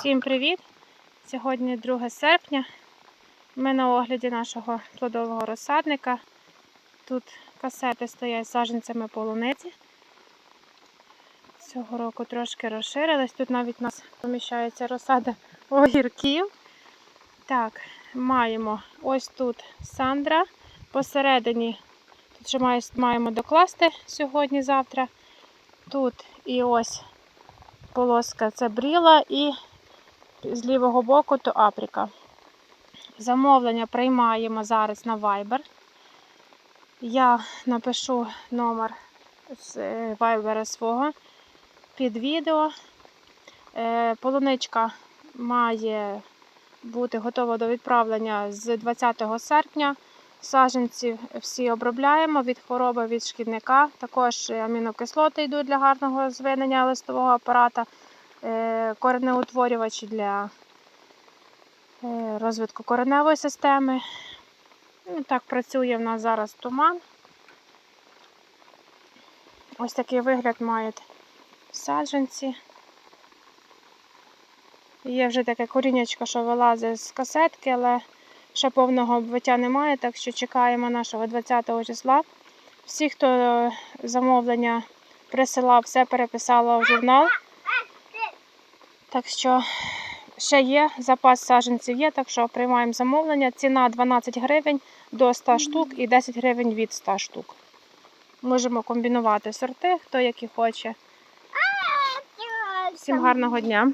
Всім привіт! Сьогодні 2 серпня. Ми на огляді нашого плодового розсадника. Тут касети стоять з саджанцями полуниці. Цього року трошки розширились. Тут навіть у нас поміщається розсада огірків. Так, маємо ось тут Сандра. Посередині тут ще маємо докласти сьогодні-завтра. Тут і ось полоска це бріла і з лівого боку то Апріка. Замовлення приймаємо зараз на Viber. Я напишу номер з е, Viber свого під відео. Е, Полуничка має бути готова до відправлення з 20 серпня. Саджанці всі обробляємо від хвороби, від шкідника. Також амінокислоти йдуть для гарного звинення листового апарата, е, коренеутворювачі для е, розвитку кореневої системи. Ну, Так працює в нас зараз туман. Ось такий вигляд мають саджанці. Є вже таке корінечко, що вилазить з касетки, але ще повного обвиття немає, так що чекаємо нашого 20 числа. Всі, хто замовлення присилав, все переписала в журнал. Так що ще є, запас саджанців є, так що приймаємо замовлення. Ціна 12 гривень до 100 штук і 10 гривень від 100 штук. Можемо комбінувати сорти, хто які хоче. Всім гарного дня!